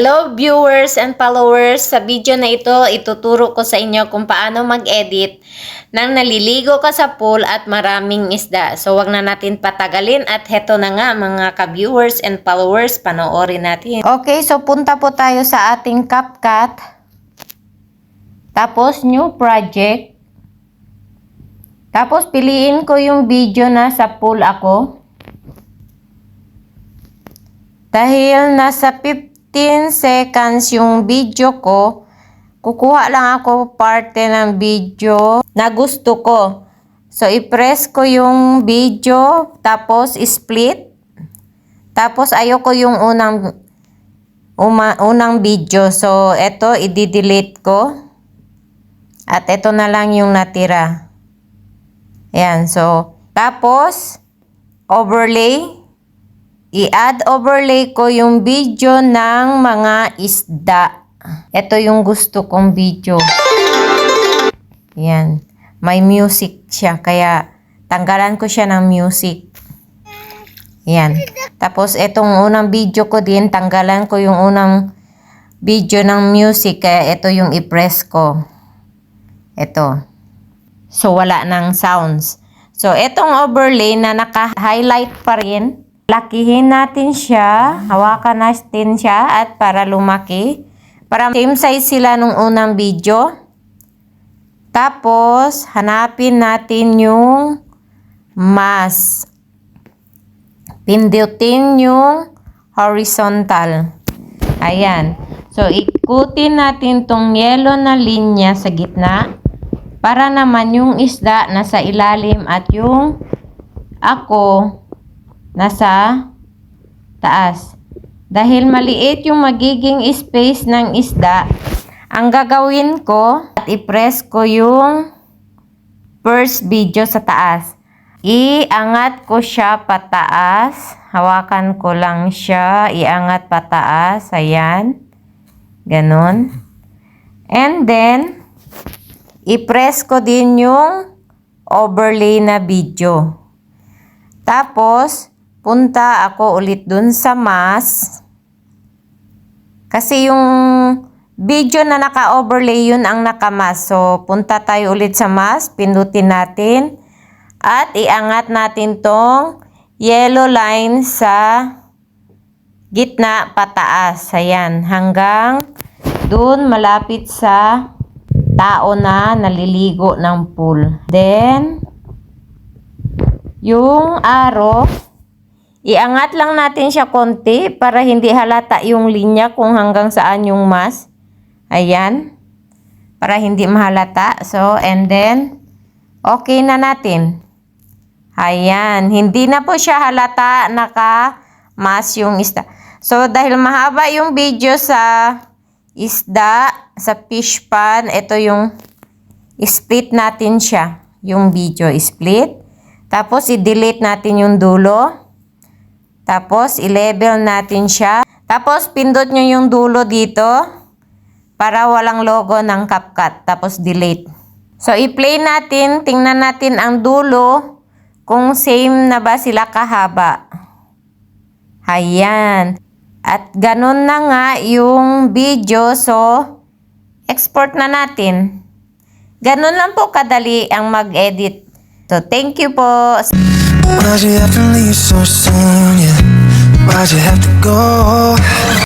Hello viewers and followers, sa video na ito, ituturo ko sa inyo kung paano mag-edit nang naliligo ka sa pool at maraming isda. So wag na natin patagalin at heto na nga mga ka-viewers and followers, panoorin natin. Okay, so punta po tayo sa ating CapCut. Tapos new project. Tapos piliin ko yung video na sa pool ako. Dahil nasa 15 seconds yung video ko, kukuha lang ako parte ng video na gusto ko. So, i-press ko yung video, tapos split. Tapos, ayoko yung unang uma, unang video. So, eto, i-delete ko. At ito na lang yung natira. Ayan, so, tapos, overlay. I-add overlay ko yung video ng mga isda. Ito yung gusto kong video. Yan. May music siya. Kaya tanggalan ko siya ng music. Yan. Tapos itong unang video ko din, tanggalan ko yung unang video ng music. Kaya ito yung i-press ko. Ito. So wala ng sounds. So itong overlay na naka-highlight pa rin. Lakihin natin siya, hawakan natin siya at para lumaki. Para same size sila nung unang video. Tapos, hanapin natin yung mask. Pindutin yung horizontal. Ayan. So, ikutin natin tong yellow na linya sa gitna. Para naman yung isda nasa ilalim at yung ako nasa taas. Dahil maliit yung magiging space ng isda, ang gagawin ko at i-press ko yung first video sa taas. Iangat ko siya pataas. Hawakan ko lang siya. Iangat pataas. Ayan. Ganon. And then, i-press ko din yung overlay na video. Tapos, punta ako ulit dun sa mas. Kasi yung video na naka-overlay yun ang nakamas. So, punta tayo ulit sa mas. Pindutin natin. At iangat natin tong yellow line sa gitna pataas. Ayan. Hanggang dun malapit sa tao na naliligo ng pool. Then, yung arrow, iangat lang natin siya konti para hindi halata yung linya kung hanggang saan yung mas. Ayan. Para hindi mahalata. So, and then, okay na natin. Ayan. Hindi na po siya halata naka-mas yung isda. So, dahil mahaba yung video sa isda, sa fish pan, ito yung split natin siya. Yung video split. Tapos, i-delete natin yung dulo. Tapos, i-level natin siya. Tapos, pindot nyo yung dulo dito para walang logo ng CapCut. Tapos, delete. So, i-play natin. Tingnan natin ang dulo kung same na ba sila kahaba. Ayan. At ganun na nga yung video. So, export na natin. Ganun lang po kadali ang mag-edit. So, thank you po. Why'd you have to leave so soon, yeah? Why'd you have to go?